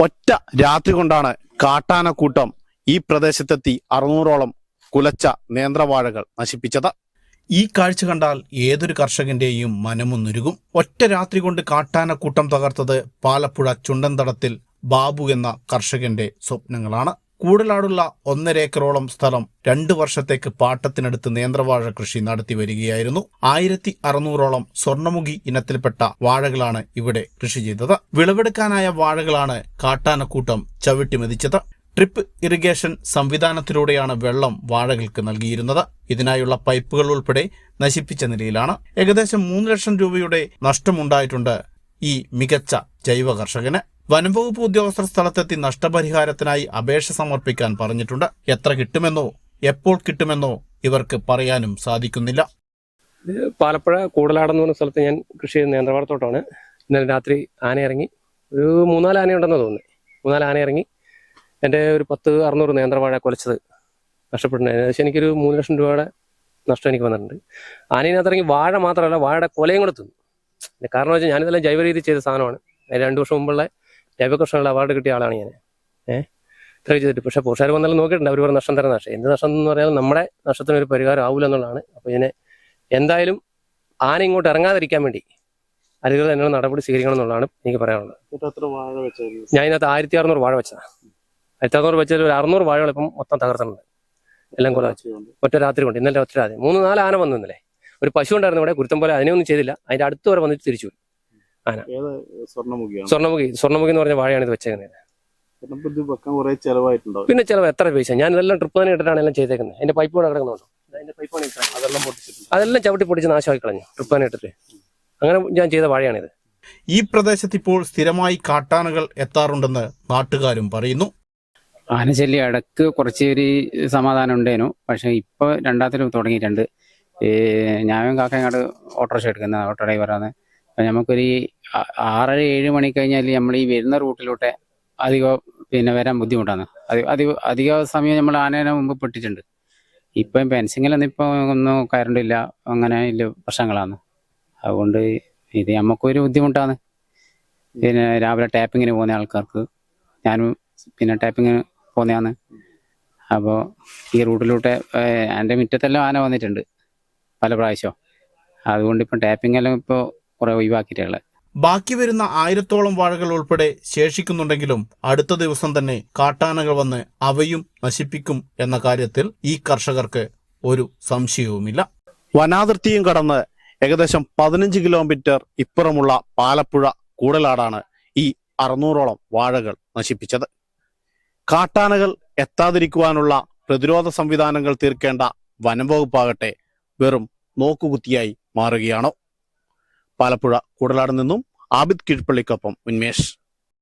ഒറ്റ രാത്രി കൊണ്ടാണ് കാട്ടാനക്കൂട്ടം ഈ പ്രദേശത്തെത്തി അറുന്നൂറോളം കുലച്ച നേന്ത്രവാഴകൾ നശിപ്പിച്ചത്. ഈ കാഴ്ച കണ്ടാൽ ഏതൊരു കർഷകന്റെയും മനമൊന്നുരുകും ഒറ്റ രാത്രി കൊണ്ട് കാട്ടാനക്കൂട്ടം തകർത്തത് പാലപ്പുഴ ചുണ്ടൻതടത്തിൽ ബാബു എന്ന കർഷകന്റെ സ്വപ്നങ്ങളാണ്. കൂടലാടുള്ള ഒന്നര ഏക്കറോളം സ്ഥലം രണ്ടു വർഷത്തേക്ക് പാട്ടത്തിനടുത്ത് നേന്ത്രവാഴ കൃഷി നടത്തി വരികയായിരുന്നു. ആയിരത്തി അറുന്നൂറോളം സ്വർണമുഖി ഇനത്തിൽപ്പെട്ട വാഴകളാണ് ഇവിടെ കൃഷി ചെയ്തത്. വിളവെടുക്കാനായ വാഴകളാണ് കാട്ടാനക്കൂട്ടം ചവിട്ടി മെതിച്ചത്. ട്രിപ്പ് ഇറിഗേഷൻ സംവിധാനത്തിലൂടെയാണ് വെള്ളം വാഴകൾക്ക് നൽകിയിരുന്നത്. ഇതിനായുള്ള പൈപ്പുകൾ ഉൾപ്പെടെ നശിപ്പിച്ച നിലയിലാണ്. ഏകദേശം മൂന്ന് ലക്ഷം രൂപയുടെ നഷ്ടമുണ്ടായിട്ടുണ്ട് ഈ മികച്ച ജൈവ കർഷകന് വനംവകുപ്പ് ഉദ്യോഗസ്ഥർ സ്ഥലത്തെത്തി നഷ്ടപരിഹാരത്തിനായി അപേക്ഷ സമർപ്പിക്കാൻ പറഞ്ഞിട്ടുണ്ട്. എത്ര കിട്ടുമെന്നോ എപ്പോൾ കിട്ടുമെന്നോ ഇവർക്ക് പറയാനും സാധിക്കുന്നില്ല. പാലപ്പുഴ കൂടലാടെന്ന് പറഞ്ഞ സ്ഥലത്ത് ഞാൻ കൃഷി ചെയ്യുന്ന നേന്ത്രവാടത്തോട്ടമാണ് ഇന്നലെ രാത്രി ആന ഇറങ്ങി. ഒരു മൂന്നാൽ ആനയുണ്ടെന്ന് തോന്നുന്നു. മൂന്നാൽ ആന ഇറങ്ങി. എന്റെ ഒരു പത്ത് അറുന്നൂറ് നേന്ത്രവാഴ കൊലച്ചത് നഷ്ടപ്പെട്ടിട്ടുണ്ട് ഏകദേശം എനിക്കൊരു മൂന്ന് ലക്ഷം രൂപയുടെ നഷ്ടം എനിക്ക് വന്നിട്ടുണ്ട്. ആനയിനകത്ത് ഇറങ്ങി വാഴ മാത്രമല്ല വാഴയുടെ കൊലയും കൂടെ തിന്നു. കാരണം വെച്ചാൽ ഞാനിതെല്ലാം ജൈവ രീതി ചെയ്ത സാധനമാണ്. രണ്ട് വർഷം മുമ്പുള്ള കർഷകരുടെ അവാർഡ് കിട്ടിയ ആളാണ് ഞാൻ. ഏഹ് ഇത്ര ചെയ്തിട്ട്. പക്ഷെ പോഷകാർ വന്നാലും നോക്കിയിട്ടുണ്ട്. അവർ പറഞ്ഞ നഷ്ടം തരാൻ നഷ്ടം എന്ത് നഷ്ടം എന്ന് പറഞ്ഞാൽ നമ്മുടെ നഷ്ടത്തിന് ഒരു പരിഹാരം ആവില്ല എന്നുള്ളതാണ്. അപ്പോൾ ഇതിനെ എന്തായാലും ആന ഇങ്ങോട്ട് ഇറങ്ങാതിരിക്കാൻ വേണ്ടി അധികൃതർ എന്നോട് നടപടി സ്വീകരിക്കണം എന്നുള്ളതാണ് എനിക്ക് പറയാനുള്ളത്. ഞാൻ ഇതിനകത്ത് ആയിരത്തി അറുന്നൂറ് വാഴ വെച്ചതാണ് ആയിരത്തി അറുന്നൂറ് വെച്ചതിൽ ഒരു അറുന്നൂറ് വാഴകൾ ഇപ്പം മൊത്തം തകർത്തിട്ടുണ്ട്. എല്ലാം കൂടെ ഒറ്റ രാത്രി കൊണ്ട്. ഇന്നലെ ഒറ്റ രാത്രി. മൂന്ന് നാല് ആന വന്നു ഇന്നലെ. ഒരു പശു ഉണ്ടായിരുന്നു ഇവിടെ. കുരുത്തം പോലെ അതിനെ ഒന്നും ചെയ്തില്ല. അതിന്റെ അടുത്ത് വരെ വന്നിട്ട് തിരിച്ചു സ്വർണമുഖിയാണ്? സ്വർണമുഖി സ്വർണമുഖി എന്ന് പറഞ്ഞ വാഴയാണ് ഇത് വെച്ചേക്കുന്നത്. പിന്നെ ചെലവ് എത്ര പൈസ? ഞാൻ ഇതെല്ലാം ട്രിപ്പ് തന്നെ ഇട്ടിട്ടാണ് എല്ലാം ചെയ്തേക്കുന്നത്. എന്റെ പൈപ്പ് കൂടെ കിടക്കുന്നുണ്ടോ? അതെല്ലാം പൊട്ടിച്ചിട്ടുണ്ട്. അതെല്ലാം ചവിട്ടി പൊടിച്ച് നാശമാക്കി കളഞ്ഞു. ട്രിപ്പ് തന്നെ ഇട്ടിട്ട്. അങ്ങനെ ഞാൻ ചെയ്ത വാഴയാണിത് ഈ പ്രദേശത്ത് ഇപ്പോൾ സ്ഥിരമായി കാട്ടാനകൾ എത്താറുണ്ടെന്ന് നാട്ടുകാരും പറയുന്നു. ആനശല്യം അടക്ക് കുറച്ച് ഒരു സമാധാനം ഉണ്ടേനു. പക്ഷെ ഇപ്പൊ രണ്ടാമത്തെ തുടങ്ങിയിട്ടുണ്ട്. ഈ ഞാനും കാക്ക ഇങ്ങോട്ട് ഓട്ടോറിക്ഷ എടുക്കുന്ന ഓട്ടോ ഡ്രൈവറാണ് നമുക്കൊരു ആറര ഏഴ് മണി കഴിഞ്ഞാൽ നമ്മൾ ഈ വരുന്ന റൂട്ടിലൂടെ അധികം പിന്നെ വരാൻ ബുദ്ധിമുട്ടാണ്. അധിക അധിക സമയം നമ്മൾ ആനേനെ മുമ്പ് പെട്ടിട്ടുണ്ട്. ഇപ്പം ഫെൻസിങ്ങിലൊന്നും ഇപ്പം ഒന്നും കയറണ്ടില്ല അങ്ങനെ ഇല്ല പ്രശ്നങ്ങളാണ്. അതുകൊണ്ട് ഇത് നമുക്കൊരു ബുദ്ധിമുട്ടാണ്. പിന്നെ രാവിലെ ടാപ്പിങ്ങിന് പോകുന്ന ആൾക്കാർക്ക് ഞാനും പിന്നെ ടാപ്പിങ്ങിന് പോകുന്നതാണ്. അപ്പോൾ ഈ റൂട്ടിലൂടെ എന്റെ മുറ്റത്തെല്ലാം ആന വന്നിട്ടുണ്ട് പല പ്രാവശ്യം. അതുകൊണ്ട് ഇപ്പം ടാപ്പിംഗ് എല്ലാം ഇപ്പോൾ കുറേ ഒഴിവാക്കിയിട്ടുള്ളത്. ബാക്കി വരുന്ന ആയിരത്തോളം വാഴകൾ ഉൾപ്പെടെ ശേഷിക്കുന്നുണ്ടെങ്കിലും അടുത്ത ദിവസം തന്നെ കാട്ടാനകൾ വന്ന് അവയും നശിപ്പിക്കും എന്ന കാര്യത്തിൽ ഈ കർഷകർക്ക് ഒരു സംശയവുമില്ല. വനാതിർത്തിയും കടന്ന് ഏകദേശം പതിനഞ്ച് കിലോമീറ്റർ ഇപ്പുറമുള്ള പാലപ്പുഴ കൂടലാടാണ് ഈ അറുന്നൂറോളം വാഴകൾ നശിപ്പിച്ചത്. കാട്ടാനകൾ എത്താതിരിക്കുവാനുള്ള പ്രതിരോധ സംവിധാനങ്ങൾ തീർക്കേണ്ട വനം വകുപ്പാകട്ടെ വെറും നോക്കുകുത്തിയായി മാറുകയാണോ. പാലപ്പുഴ കൂടലാട് നിന്നും ആബിദ് കീഴ്പള്ളിക്കൊപ്പം ഉന്മേഷ്.